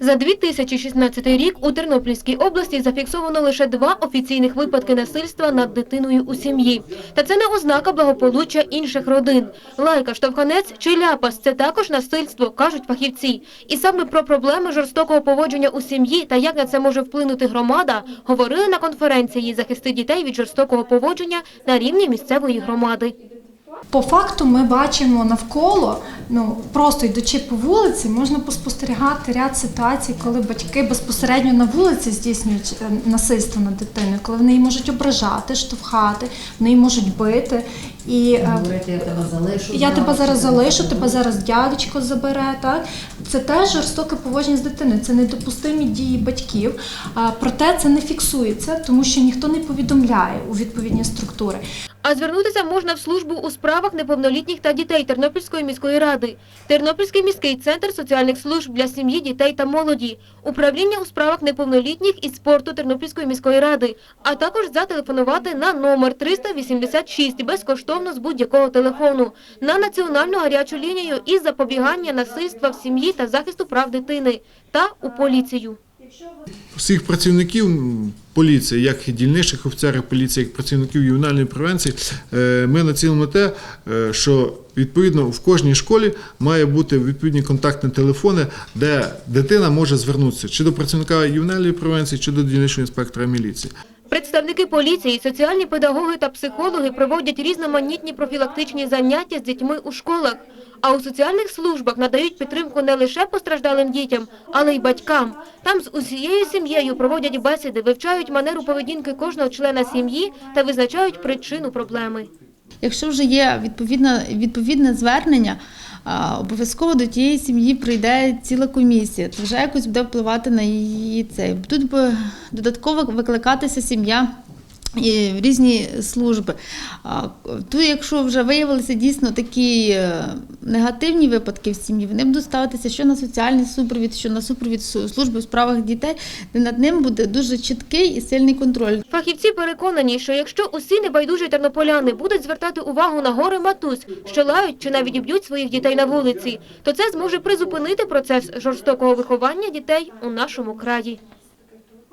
За 2016 рік у Тернопільській області зафіксовано лише два офіційних випадки насильства над дитиною у сім'ї. Та це не ознака благополуччя інших родин. Лайка, штовханець чи ляпас – це також насильство, кажуть фахівці. І саме про проблеми жорстокого поводження у сім'ї та як на це може вплинути громада, говорили на конференції «Захисти дітей від жорстокого поводження» на рівні місцевої громади. По факту ми бачимо навколо, ну просто йдучи по вулиці, можна поспостерігати ряд ситуацій, коли батьки безпосередньо на вулиці здійснюють е, насильство над дитиною, коли вони її можуть ображати, штовхати, вони її можуть бити. І е, Говорити, я тебе залишу. я тебе зараз, зараз залишу, тебе зараз дядечко забере. Так це теж жорстоке поводження з дитиною. Це недопустимі дії батьків. А, проте це не фіксується, тому що ніхто не повідомляє у відповідні структури. А звернутися можна в службу у справах неповнолітніх та дітей Тернопільської міської ради, Тернопільський міський центр соціальних служб для сім'ї, дітей та молоді, управління у справах неповнолітніх і спорту Тернопільської міської ради, а також зателефонувати на номер 386 безкоштовно з будь-якого телефону, на національну гарячу лінію із запобігання насильства в сім'ї та захисту прав дитини та у поліцію. всіх працівників поліції, як дільничних офіцерів поліції, як працівників ювенальної превенції, е, ми націлимо на те, е, що відповідно в кожній школі має бути відповідні контактні телефони, де дитина може звернутися чи до працівника ювенальної превенції, чи до дільничного інспектора міліції. Представники поліції, соціальні педагоги та психологи проводять різноманітні профілактичні заняття з дітьми у школах. А у соціальних службах надають підтримку не лише постраждалим дітям, але й батькам. Там з усією сім'єю проводять бесіди, вивчають манеру поведінки кожного члена сім'ї та визначають причину проблеми. Якщо вже є відповідне, відповідне звернення, обов'язково до тієї сім'ї прийде ціла комісія, то вже якось буде впливати на її цей. Тут би додатково викликатися сім'я. В різні служби. Тут, якщо вже виявилися дійсно такі е, негативні випадки в сім'ї, вони будуть ставитися що на соціальний супровід, що на супровід служби у справах дітей, де над ним буде дуже чіткий і сильний контроль. Фахівці переконані, що якщо усі небайдужі тернополяни будуть звертати увагу на гори матусь, що лають чи навіть б'ють своїх дітей на вулиці, то це зможе призупинити процес жорстокого виховання дітей у нашому краї.